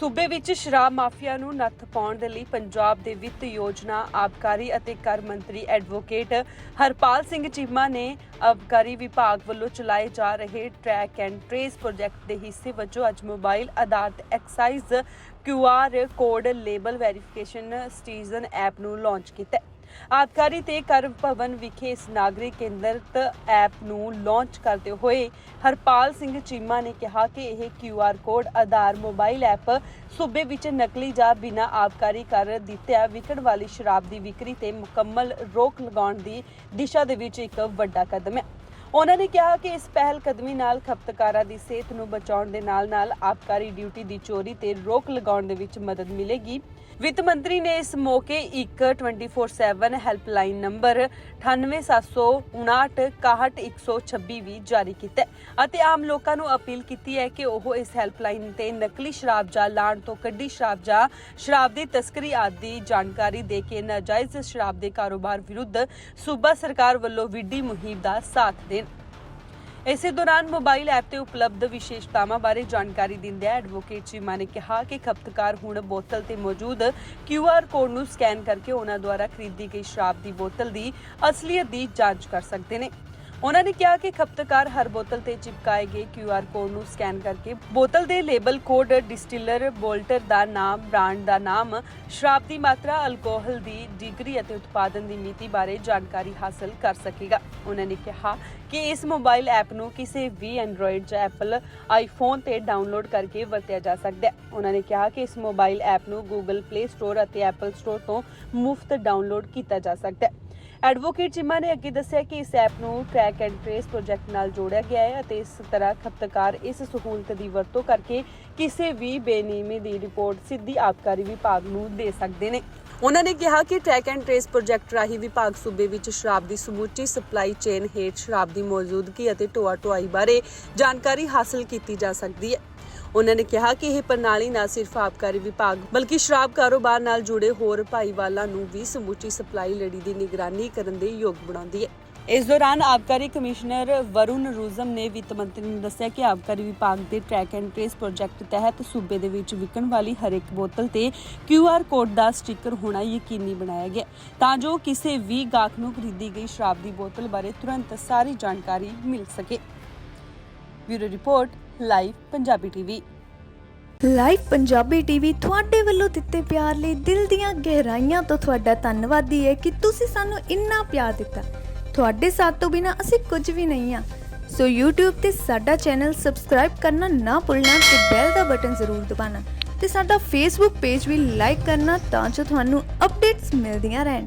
ਸੂਬੇ ਵਿੱਚ ਸ਼ਰਾਬ ਮਾਫੀਆ ਨੂੰ ਨੱਥ ਪਾਉਣ ਦੇ ਲਈ ਪੰਜਾਬ ਦੇ ਵਿੱਤ ਯੋਜਨਾ ਆਬਕਾਰੀ ਅਤੇ ਕਰ ਮੰਤਰੀ ਐਡਵੋਕੇਟ ਹਰਪਾਲ ਸਿੰਘ ਚੀਮਾ ਨੇ ਆਬਕਾਰੀ ਵਿਭਾਗ ਵੱਲੋਂ ਚਲਾਏ ਜਾ ਰਹੇ ਟਰੈਕ ਐਂਡ ਟ੍ਰੇਸ ਪ੍ਰੋਜੈਕਟ ਦੇ ਹਿੱਸੇ ਵਜੋਂ ਅੱਜ ਮੋਬਾਈਲ ਆਧਾਰਿਤ excise QR code label verification citizen app ਨੂੰ ਲਾਂਚ ਕੀਤਾ ਆਬਕਾਰੀ ਤੇ ਕਰ ਭਵਨ ਵਿਖੇ ਇਸ ਨਾਗਰਿਕ ਕੇਂਦਰਿਤ ਐਪ ਨੂੰ ਲਾਂਚ ਕਰਦੇ ਹੋਏ ਹਰਪਾਲ ਸਿੰਘ ਚੀਮਾ ਨੇ ਕਿਹਾ ਕਿ ਇਹ QR ਕੋਡ ਆਧਾਰ ਮੋਬਾਈਲ ਐਪ ਸੂਬੇ ਵਿੱਚ ਨਕਲੀ ਜਾਂ ਬਿਨਾਂ ਆਬਕਾਰੀ ਕਰ ਦਿੱਤਿਆ ਵਿਕਣ ਵਾਲੀ ਸ਼ਰਾਬ ਦੀ ਵਿਕਰੀ ਤੇ ਮੁਕੰਮਲ ਰੋਕ ਲਗਾਉਣ ਦੀ ਦਿਸ਼ਾ ਦੇ ਵਿੱਚ ਇੱਕ ਵੱਡਾ ਕਦਮ ਹੈ। ਉਹਨਾਂ ਨੇ ਕਿਹਾ ਕਿ ਇਸ ਪਹਿਲ ਕਦਮੀ ਨਾਲ ਖਪਤਕਾਰਾਂ ਦੀ ਸਿਹਤ ਨੂੰ ਬਚਾਉਣ ਦੇ ਨਾਲ-ਨਾਲ ਆਬਕਾਰੀ ਡਿਊਟੀ ਦੀ ਚੋਰੀ ਤੇ ਰੋਕ ਲਗਾਉਣ ਦੇ ਵਿੱਚ ਮਦਦ ਮਿਲੇਗੀ। ਵਿੱਤ ਮੰਤਰੀ ਨੇ ਇਸ ਮੌਕੇ ਇੱਕ 24/7 ਹੈਲਪਲਾਈਨ ਨੰਬਰ 9875961126 ਵੀ ਜਾਰੀ ਕੀਤਾ ਅਤੇ ਆਮ ਲੋਕਾਂ ਨੂੰ ਅਪੀਲ ਕੀਤੀ ਹੈ ਕਿ ਉਹ ਇਸ ਹੈਲਪਲਾਈਨ ਤੇ ਨਕਲੀ ਸ਼ਰਾਬ ਜਾਂ ਲਾਣ ਤੋਂ ਕੱਢੀ ਸ਼ਰਾਬ ਜਾਂ ਸ਼ਰਾਬ ਦੀ ਤਸਕਰੀ ਆਦਿ ਦੀ ਜਾਣਕਾਰੀ ਦੇ ਕੇ ਨਾਜਾਇਜ਼ ਸ਼ਰਾਬ ਦੇ ਕਾਰੋਬਾਰ ਵਿਰੁੱਧ ਸੂਬਾ ਸਰਕਾਰ ਵੱਲੋਂ ਵਿੱਢੀ ਮੁਹਿੰਮ ਦਾ ਸਾਥ ਦੇ ਇਸੇ ਦੌਰਾਨ ਮੋਬਾਈਲ ਐਪ ਤੇ ਉਪਲਬਧ ਵਿਸ਼ੇਸ਼ਤਾਵਾਂ ਬਾਰੇ ਜਾਣਕਾਰੀ ਦਿੰਦਿਆਂ ਐਡਵੋਕੇਟ ਚੀਮਾ ਨੇ ਕਿਹਾ ਕਿ ਖਪਤਕਾਰ ਹੁਣ ਬੋਤਲ ਤੇ ਮੌਜੂਦ QR ਕੋਡ ਨੂੰ ਸਕੈਨ ਕਰਕੇ ਉਹਨਾਂ ਦੁਆਰਾ ਖਰੀਦੀ ਗਈ ਸ਼ਰਾਬ ਦੀ ਬੋਤਲ ਦੀ ਅਸਲੀਅਤ ਦੀ ਜਾਂਚ ਕਰ ਸਕਦੇ ਨੇ। ਉਹਨਾਂ ਨੇ ਕਿਹਾ ਕਿ ਖਪਤਕਾਰ ਹਰ ਬੋਤਲ ਤੇ ਚਿਪਕਾਏ ਗਏ QR ਕੋਡ ਨੂੰ ਸਕੈਨ ਕਰਕੇ ਬੋਤਲ ਦੇ ਲੇਬਲ ਕੋਡ ਡਿਸਟਿਲਰ ਬੋਲਟਰ ਦਾ ਨਾਮ, ਬ੍ਰਾਂਡ ਦਾ ਨਾਮ, ਸ਼ਰਾਬ ਦੀ ਮਾਤਰਾ, ਅਲਕੋਹਲ ਦੀ ਡਿਗਰੀ ਅਤੇ ਉਤਪਾਦਨ ਦੀ ਮਿਤੀ ਬਾਰੇ ਜਾਣਕਾਰੀ ਹਾਸਲ ਕਰ ਸਕੇਗਾ। ਉਹਨਾਂ ਨੇ ਕਿਹਾ ਕਿ ਇਸ ਮੋਬਾਈਲ ਐਪ ਨੂੰ ਕਿਸੇ ਵੀ ਐਂਡਰੋਇਡ ਜਾਂ ਐਪਲ ਆਈਫੋਨ ਤੇ ਡਾਊਨਲੋਡ ਕਰਕੇ ਵਰਤਿਆ ਜਾ ਸਕਦਾ ਹੈ। ਉਹਨਾਂ ਨੇ ਕਿਹਾ ਕਿ ਇਸ ਮੋਬਾਈਲ ਐਪ ਨੂੰ Google Play Store ਅਤੇ Apple Store ਤੋਂ ਮੁਫਤ ਡਾਊਨਲੋਡ ਕੀਤਾ ਜਾ ਸਕਦਾ ਹੈ। ਐਡਵੋਕੇਟ ਚਿਮਾ ਨੇ ਅੱਗੇ ਦੱਸਿਆ ਕਿ ਇਸ ਐਪ ਨੂੰ ਟਰੈਕ ਐਂਡ ਟ੍ਰੇਸ ਪ੍ਰੋਜੈਕਟ ਨਾਲ ਜੋੜਿਆ ਗਿਆ ਹੈ ਅਤੇ ਇਸ ਤਰ੍ਹਾਂ ਖਪਤਕਾਰ ਇਸ ਸਹੂਲਤ ਦੀ ਵਰਤੋਂ ਕਰਕੇ ਕਿਸੇ ਵੀ ਬੇਨਿਯਮੀ ਦੀ ਰਿਪੋਰਟ ਸਿੱਧੀ ਆਬਕਾਰੀ ਵਿਭਾਗ ਨੂੰ ਦੇ ਸਕਦੇ ਨੇ। ਉਹਨਾਂ ਨੇ ਕਿਹਾ ਕਿ ਟਰੈਕ ਐਂਡ ਟ੍ਰੇਸ ਪ੍ਰੋਜੈਕਟ ਰਾਹੀਂ ਵਿਭਾਗ ਸੂਬੇ ਵਿੱਚ ਸ਼ਰਾਬ ਦੀ ਸਮੁੱਚੀ ਸਪਲਾਈ ਚੇਨ ਹੇਠ ਸ਼ਰਾਬ ਦੀ ਮੌਜੂਦਗੀ ਅਤੇ ਢੋਆ ਢੁਆਈ ਬਾਰੇ ਜਾਣਕਾਰੀ ਹਾਸਲ ਕੀਤੀ ਜਾ ਸਕਦੀ ਹੈ। ਉਹਨਾਂ ਨੇ ਕਿਹਾ ਕਿ ਇਹ ਪ੍ਰਣਾਲੀ ਨਾ ਸਿਰਫ ਆਬਕਾਰੀ ਵਿਭਾਗ, ਬਲਕਿ ਸ਼ਰਾਬ ਕਾਰੋਬਾਰ ਨਾਲ ਜੁੜੇ ਹੋਰ ਭਾਈਵਾਲਾਂ ਨੂੰ ਵੀ ਸਮੁੱਚੀ ਸਪਲਾਈ ਲੜੀ ਦੀ ਨਿਗਰਾਨੀ ਕਰਨ ਦੇ ਯੋਗ ਬਣਾਉਂਦੀ ਹੈ। ਇਸ ਦੌਰਾਨ ਆਬਕਾਰੀ ਕਮਿਸ਼ਨਰ ਵਰੁਣ ਰੂਜ਼ਮ ਨੇ ਵਿੱਤ ਮੰਤਰੀ ਨੂੰ ਦੱਸਿਆ ਕਿ ਆਬਕਾਰੀ ਵਿਭਾਗ ਦੇ ਟਰੈਕ ਐਂਡ ਟ੍ਰੇਸ ਪ੍ਰੋਜੈਕਟ ਤਹਿਤ ਸੂਬੇ ਦੇ ਵਿੱਚ ਵਿਕਣ ਵਾਲੀ ਹਰ ਇੱਕ ਬੋਤਲ ਤੇ QR ਕੋਡ ਦਾ ਸਟicker ਹੋਣਾ ਯਕੀਨੀ ਬਣਾਇਆ ਗਿਆ। ਤਾਂ ਜੋ ਕਿਸੇ ਵੀ ਗਾਹਕ ਨੂੰ ਖਰੀਦੀ ਗਈ ਸ਼ਰਾਬ ਦੀ ਬੋਤਲ ਬਾਰੇ ਤੁਰੰਤ ਸਾਰੀ ਜਾਣਕਾਰੀ ਮਿਲ ਸਕੇ। Bureau report, live Punjabi TV. Live Punjabi TV ਤੁਹਾਡੇ ਵੱਲੋਂ ਦਿੱਤੇ ਪਿਆਰ ਲਈ ਦਿਲ ਦੀਆਂ ਗਹਿਰਾਈਆਂ ਤੋਂ ਤੁਹਾਡਾ ਧੰਨਵਾਦੀ ਹੈ ਕਿ ਤੁਸੀਂ ਸਾਨੂੰ ਇੰਨਾ ਪਿਆਰ ਦਿੱਤਾ। ਤੁਹਾਡੇ ਸਾਥ ਤੋਂ ਬਿਨਾ ਅਸੀਂ ਕੁਝ ਵੀ ਨਹੀਂ ਆ ਸੋ YouTube ਤੇ ਸਾਡਾ ਚੈਨਲ ਸਬਸਕ੍ਰਾਈਬ ਕਰਨਾ ਨਾ ਭੁੱਲਣਾ ਤੇ ਬੈਲ ਦਾ ਬਟਨ ਜ਼ਰੂਰ ਦਬਾਉਣਾ। ਤੇ ਸਾਡਾ Facebook ਪੇਜ ਵੀ ਲਾਈਕ ਕਰਨਾ ਤਾਂ ਜੋ ਤੁਹਾਨੂੰ ਅਪਡੇਟਸ ਮਿਲਦੀਆਂ ਰਹਿਣ।